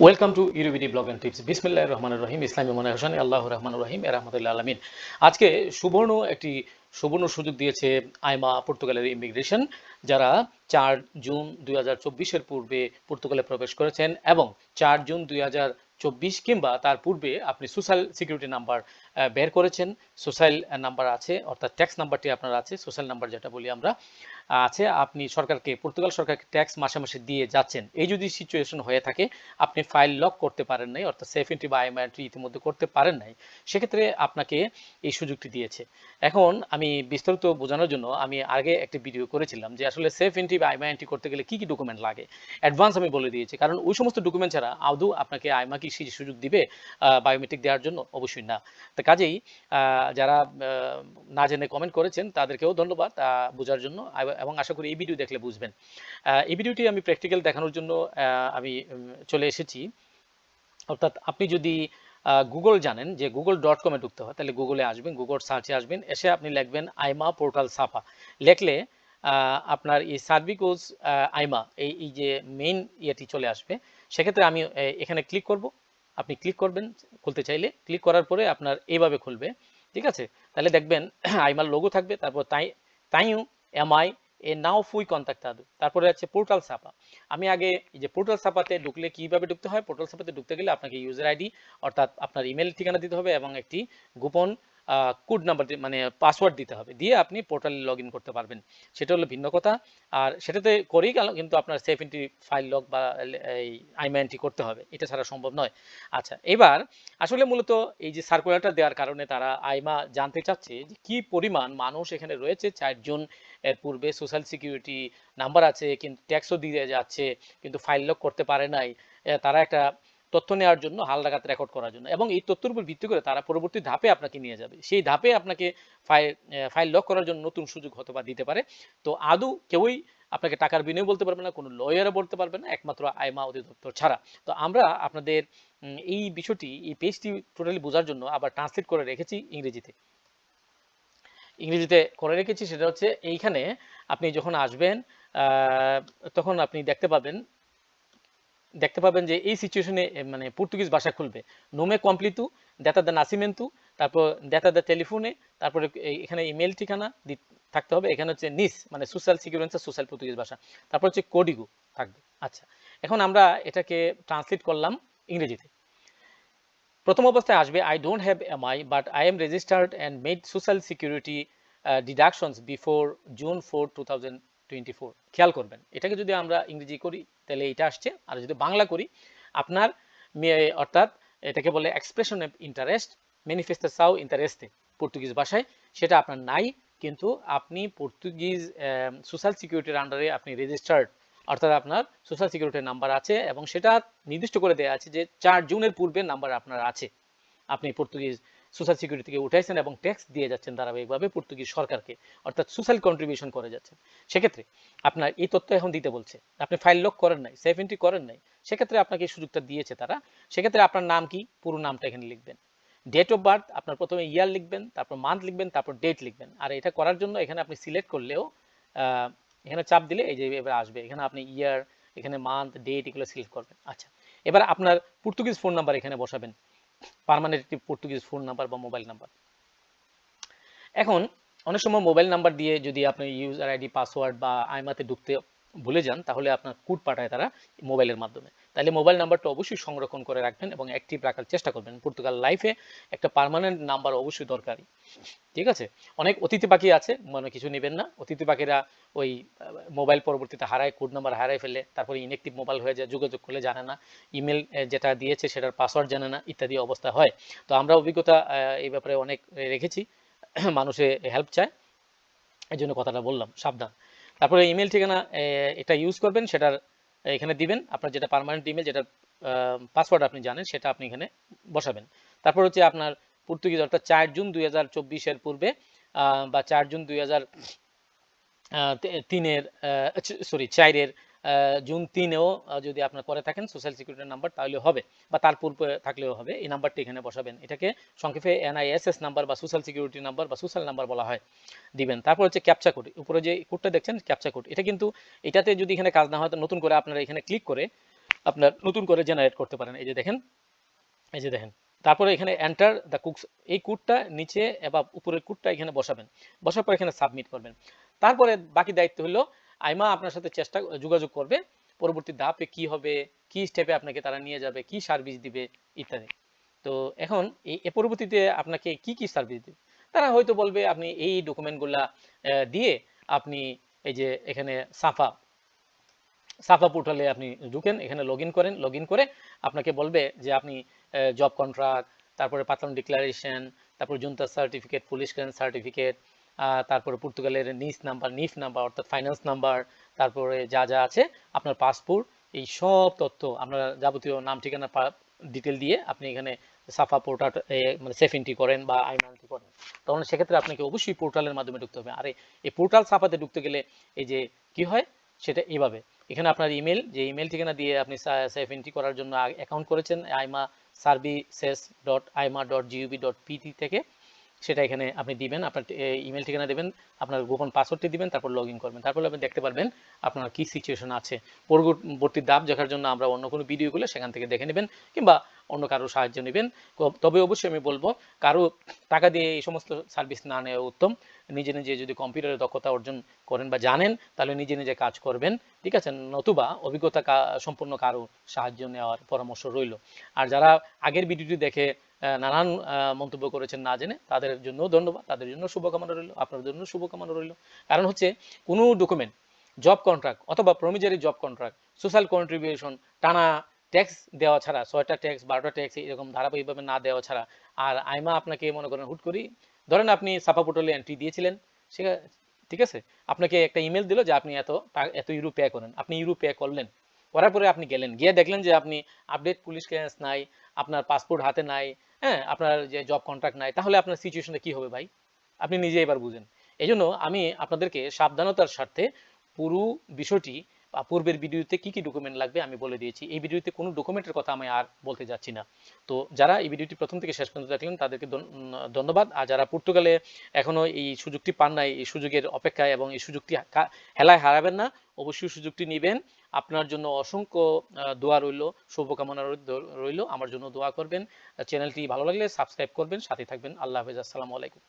Welcome to ইউরিবিডি blog and tips বিসমিল্লাহ রহমান রহিম ইসলামী মনে হোসেন আল্লাহ রহমান রহিম রহমতুল্লাহ আলমিন আজকে সুবর্ণ একটি সুবর্ণ সুযোগ দিয়েছে আইমা পর্তুগালের ইমিগ্রেশন, যারা চার জুন দুই হাজার পূর্বে পর্তুগালে প্রবেশ করেছেন এবং চার জুন দুই চব্বিশ কিংবা তার পূর্বে আপনি সোশ্যাল সিকিউরিটি নাম্বার বের করেছেন, সোশ্যাল নাম্বার আছে, অর্থাৎ ট্যাক্স নাম্বারটি আপনার আছে, সোশ্যাল নাম্বার যেটা বলি আমরা আছে, আপনি সরকারকে, পর্তুগাল সরকারকে ট্যাক্স মাসে মাসে দিয়ে যাচ্ছেন। এই যদি সিচুয়েশন হয়ে থাকে, আপনি ফাইল লক করতে পারেন নাই, অর্থাৎ সেফ এন্ট্রি বা আইএম ইতিমধ্যে করতে পারেন নাই, সেক্ষেত্রে আপনাকে এই সুযোগটি দিয়েছে। এখন আমি বিস্তারিত বোঝানোর জন্য আমি আগে একটি ভিডিও করেছিলাম যে আসলে সেফ এন্ট্রি বা আইমা করতে গেলে কি কি ডকুমেন্ট লাগে। অ্যাডভান্স আমি বলে দিয়েছি, কারণ ওই সমস্ত ডকুমেন্ট ছাড়া আদৌ আপনাকে আইমা কি সুযোগ দিবে বায়োমেট্রিক দেওয়ার জন্য? অবশ্যই না। কাজেই যারা না জেনে কমেন্ট করেছেন, তাদেরকেও ধন্যবাদ বোঝার জন্য। এবং আশা করি এই ভিডিও দেখলে বুঝবেন। এই ভিডিওটি আমি প্র্যাকটিক্যাল দেখানোর জন্য আমি চলে এসেছি। অর্থাৎ আপনি যদি গুগল জানেন, যে গুগল ডট কমে ঢুকতে হয়, তাহলে গুগলে আসবেন গুগল সার্চে আসবেন, এসে আপনি লিখবেন আইমা পোর্টাল সাফা। লিখলে আপনার এই সার্ভিকোজ আইমা, এই যে মেইন ইয়েটি চলে আসবে। সেক্ষেত্রে আমি এখানে ক্লিক করব। আপনি ক্লিক করবেন, খুলতে চাইলে। ক্লিক করার পরে আপনার এইভাবে খুলবে। ঠিক আছে? তাহলে দেখবেন আইমার লোগো থাকবে, তারপর তাই তাইও এমআই, এ নাও ফুই কন্ট্যাক্ট আদু। তারপরে আছে পোর্টাল সাপা আমি আগে যে পোর্টাল সাপাতে ঢুকলে কীভাবে ঢুকতে হয়? পোর্টাল সাপাতে ঢুকতে গেলে আপনাকে ইউজার আইডি অর্থাৎ আপনার ইমেল ঠিকানা দিতে হবে এবং একটি গোপন কোড নাম্বার মানে পাসওয়ার্ড দিতে হবে। দিয়ে আপনি পোর্টালে লগ করতে পারবেন। সেটা হলো ভিন্ন কথা। আর সেটাতে করেই গেল, কিন্তু আপনার সেফ এন্ট্রি ফাইল লক বা এই আইমা এন্ট্রি করতে হবে। এটা ছাড়া সম্ভব নয়। আচ্ছা এবার আসলে মূলত এই যে সার্কুলারটা দেওয়ার কারণে তারা আইমা জানতে চাচ্ছে যে কি পরিমাণ মানুষ এখানে রয়েছে। চারজন এর পূর্বে সোশ্যাল সিকিউরিটি নাম্বার আছে, কিন্তু ট্যাক্সও দিয়ে যাচ্ছে, কিন্তু ফাইল লক করতে পারে নাই। তারা একটা তথ্য নেওয়ার জন্য হালনাগাদ রেকর্ড করার জন্য। এবং এই তথ্যের উপর ভিত্তি করে তারা পরবর্তী ধাপে আপনাকে নিয়ে যাবে। সেই ধাপে আপনাকে ফাইল ফাইল লক করার জন্য নতুন সুযোগ হতে বা দিতে পারে। তো আদৌ কেউই আপনাকে টাকার বিনিয়োগ বলতে পারবে না, কোনো লয়ারও বলতে পারবে না, একমাত্র আইমা অধিদপ্তর ছাড়া। তো আমরা আপনাদের এই বিষয়টি, এই পেজটি টোটালি বোঝার জন্য আবার ট্রান্সলেট করে রেখেছি ইংরেজিতে। ইংরেজিতে করে রেখেছি, সেটা হচ্ছে এইখানে আপনি যখন আসবেন তখন আপনি দেখতে পাবেন দেখতে পাবেন যে এই সিচুয়েশনে মানে পর্তুগিজ ভাষা খুলবে। নোমে কমপ্লিতু দেতা দা নাসিমেন্টু তারপর দেতা দা টেলিফোনে তারপরে এখানে ইমেল ঠিকানা থাকতে হবে। এখানে হচ্ছে নিস মানে সোশ্যাল সিকিউরেন্স সোশ্যাল পর্তুগিজ ভাষা। তারপর হচ্ছে কোডিগু থাকবে। আচ্ছা এখন আমরা এটাকে ট্রান্সলেট করলাম ইংরেজিতে। প্রথম অবস্থায় আসবে I don't have M I but I am registered and made social security deductions before June four two thousand twenty four. খেয়াল করবেন, এটাকে যদি আমরা ইংরেজি করি, তাহলে এটা আসছে। আর যদি বাংলা করি, আপনার অর্থাৎ এটাকে বলে এক্সপ্রেশন অফ ইন্টারেস্ট ম্যানিফেস্টো সাউ ইন্টারেস্টে পর্তুগিজ ভাষায়। সেটা আপনার নাই, কিন্তু আপনি পর্তুগিজ সোশ্যাল সিকিউরিটির আন্ডারে আপনি রেজিস্টার্ড অর্থাৎ আপনার সোশ্যাল সিকিউরিটির নাম্বার আছে এবং সেটা নির্দিষ্ট করে দেওয়া আছে যে চার জুনের পূর্বে নাম্বার আপনার আছে। আপনি পর্তুগিজ সোশ্যাল সিকিউরিটি থেকে উঠাইছেন এবং ট্যাক্স দিয়ে যাচ্ছেন ধারাবাহিকভাবে পর্তুগিজ সরকারকে, অর্থাৎ সোশ্যাল কন্ট্রিবিউশন করে যাচ্ছেন। সেক্ষেত্রে আপনার এই তথ্য এখন দিতে বলছে। আপনি ফাইল লক করেন নাই সেফ এন্ট্রি করেন নাই, সেক্ষেত্রে আপনাকে এই সুযোগটা দিয়েছে তারা। সেক্ষেত্রে আপনার নাম কি? পুরো নামটা এখানে লিখবেন। ডেট অফ বার্থ আপনার প্রথমে ইয়ার লিখবেন, তারপর মান্থ লিখবেন, তারপর ডেট লিখবেন। আর এটা করার জন্য এখানে আপনি সিলেক্ট করলেও এখানে চাপ দিলে এই যে এবার আসবে। এখানে আপনি ইয়ার এখানে মান্থ ডেট এগুলো সিলেক্ট করবেন। আচ্ছা এবার আপনার পর্তুগিজ ফোন নাম্বার এখানে বসাবেন। পার্মানেন্ট পর্তুগিজ ফোন নাম্বার বা মোবাইল নাম্বার এখন, অনেক সময় মোবাইল নাম্বার দিয়ে যদি আপনি ইউজার আইডি পাসওয়ার্ড বা আইমাতে ঢুকতে ভুলে যান, তাহলে আপনার কোড পাঠায় তারা মোবাইলের মাধ্যমে। তাহলে মোবাইল নাম্বারটা অবশ্যই সংরক্ষণ করে রাখবেন এবং অ্যাক্টিভ রাখার চেষ্টা করবেন। পর্তুগাল লাইফে একটা পার্মানেন্ট নাম্বার অবশ্যই দরকারি ঠিক আছে? অনেক অতিথি পাখি আছে, মনে কিছু নেবেন না। অতিথি পাখিরা ওই মোবাইল পরবর্তীতে হারায় কোড নাম্বার হারায় ফেলে, তারপরে ইনএক্টিভ মোবাইল হয়ে যায়, যোগাযোগ করলে জানে না। ইমেল যেটা দিয়েছে সেটার পাসওয়ার্ড জানে না, ইত্যাদি অবস্থা হয়। তো আমরা অভিজ্ঞতা এই ব্যাপারে অনেক রেখেছি। মানুষে হেল্প চায়। এই জন্য কথাটা বললাম, সাবধান। তারপরে ইমেল ঠিকানা এটা ইউজ করবেন, সেটার এখানে দিবেন, আপনার যেটা পারমানেন্ট ইমেল যেটা পাসওয়ার্ড আপনি জানেন, সেটা আপনি এখানে বসাবেন। তারপর হচ্ছে আপনার পর্তুগিজ অর্থাৎ চার জুন দুই হাজার চব্বিশ এর পূর্বে বা চার জুন দুই হাজার তিনের সরি চারের জুন তিনেও যদি আপনার পরে থাকেন সোশ্যাল সিকিউরিটি নাম্বার তাহলে হবে। বা তার পূর্বে থাকলেও হবে, এই নাম্বারটি এখানে বসাবেন। এটাকে সংক্ষেপে এনআইএসএস নাম্বার বা সোশ্যাল সিকিউরিটি নাম্বার বা সোশ্যাল নাম্বার বলা হয়, দিবেন। তারপর হচ্ছে ক্যাপচা কোড উপরে যে কোডটা দেখছেন ক্যাপচা কোড এটা কিন্তু এটাতে যদি এখানে কাজ না হয়, তো নতুন করে আপনারা এখানে ক্লিক করে আপনার নতুন করে জেনারেট করতে পারেন। এই যে দেখেন, এই যে দেখেন। তারপরে এখানে এন্টার দ্য কুকস এই কোডটা নিচে বা উপরের কোডটা এখানে বসাবেন। বসার পর এখানে সাবমিট করবেন। তারপরে বাকি দায়িত্ব হলো আইমা আপনার সাথে চেষ্টা, যোগাযোগ করবে। পরবর্তী ধাপে কি হবে, কি স্টেপে আপনাকে তারা নিয়ে যাবে, কি সার্ভিস দিবে, ইত্যাদি। তো এখন এই পরবর্তীতে আপনাকে কি কি সার্ভিস দিবে? তারা হয়তো বলবে, আপনি এই ডকুমেন্টগুলা দিয়ে আপনি এই যে এখানে সাফা সাফা পোর্টালে আপনি ঢুকেন, এখানে লগ করেন লগ করে আপনাকে বলবে যে আপনি জব কন্ট্রাক্ট তারপরে পাতলাম ডিক্লারেশন তারপর জুনতা সার্টিফিকেট পুলিশ ক্লিয়ারেন্স সার্টিফিকেট তারপরে পর্তুগালের নিস নাম্বার, নিফ নাম্বার, অর্থাৎ ফাইন্যান্স নাম্বার, তারপরে যা যা আছে, আপনার পাসপোর্ট এই সব তথ্য আপনার যাবতীয় নাম, ঠিকানা ডিটেল দিয়ে আপনি এখানে সাফা পোর্টাল মানে সেফ এন্ট্রি করেন বা আইন এন্ট্রি করেন। তখন সেক্ষেত্রে আপনাকে অবশ্যই পোর্টালের মাধ্যমে ঢুকতে হবে। আর, এই পোর্টাল সাফাতে ঢুকতে গেলে এই যে কি হয়? সেটা এইভাবে এখানে আপনার ইমেল যে ইমেল ঠিকানা দিয়ে আপনি সেফ এন্ট্রি করার জন্য অ্যাকাউন্ট করেছেন, AIMA services dot AIMA dot জিউবি dot PT থেকে। সেটা এখানে আপনি দিবেন, আপনার ইমেল ঠিকানা দেবেন, আপনার গোপন পাসওয়ার্ডটি দিবেন, তারপর লগ করবেন। তারপর আপনি দেখতে পারবেন আপনার কি সিচুয়েশন আছে। পরবর্তী দাব দেখার জন্য আমরা অন্য কোনো ভিডিওগুলো সেখান থেকে দেখে নেবেন কিংবা অন্য কারও সাহায্য নেবেন। তবে অবশ্যই আমি বলব, কারও টাকা দিয়ে এই সমস্ত সার্ভিস না নেওয়া উত্তম। নিজে নিজে যদি কম্পিউটারে দক্ষতা অর্জন করেন বা জানেন, তাহলে নিজে নিজে কাজ করবেন। ঠিক আছে? নতুবা অভিজ্ঞতা সম্পূর্ণ কারও সাহায্য নেওয়ার পরামর্শ রইল। আর যারা আগের ভিডিওটি দেখে নানান মন্তব্য করেছেন না জেনে তাদের জন্য ধন্যবাদ, তাদের জন্য শুভকামনা রইল আপনার জন্য শুভকামনা রইল। কারণ হচ্ছে কোনো ডকুমেন্ট জব কন্ট্রাক্ট অথবা promissory job contract social contribution টানা ট্যাক্স দেওয়া ছাড়া, ছয়টা ট্যাক্স বারোটা ট্যাক্স এরকম ধারাবাহিকভাবে না দেওয়া ছাড়া, আর আইমা আপনাকে মনে করেন হুট করি ধরেন আপনি সাপা পোর্টালে এন্ট্রি দিয়েছিলেন, সে, ঠিক আছে? আপনাকে একটা ইমেল দিল যে আপনি এত এত ইউরো পে করেন। আপনি ইউরো পে করলেন। করার পরে আপনি গেলেন। গিয়ে দেখলেন যে আপনি আপডেট পুলিশ ক্লিয়ারেন্স নাই, আপনার পাসপোর্ট হাতে নাই হ্যাঁ আপনার যে জব কন্ট্রাক্ট নাই, তাহলে আপনার সিচুয়েশনটা কি হবে ভাই? আপনি নিজে এবার বুঝেন। এই জন্য আমি আপনাদেরকে সাবধানতার স্বার্থে পুরো বিষয়টি বা পূর্বের ভিডিওতে কি কি ডকুমেন্ট লাগবে আমি বলে দিয়েছি। এই ভিডিওতে কোনো ডকুমেন্টের কথা আমি আর বলতে যাচ্ছি না। তো যারা এই ভিডিওটি প্রথম থেকে শেষ পর্যন্ত দেখলেন, তাদেরকে ধন্যবাদ। আর যারা পর্তুগালে এখনও এই সুযোগটি পান নাই, এই সুযোগের অপেক্ষায় এবং এই সুযোগটি হেলায় হারাবেন না অবশ্যই সুযোগটি নেবেন। আপনার জন্য অসংখ্য দোয়া রইল, শুভকামনা রইল। আমার জন্য দোয়া করবেন। চ্যানেলটি ভালো লাগলে সাবস্ক্রাইব করবেন, সাথে থাকবেন। আল্লাহ হাফেজ, আসসালামু আলাইকুম।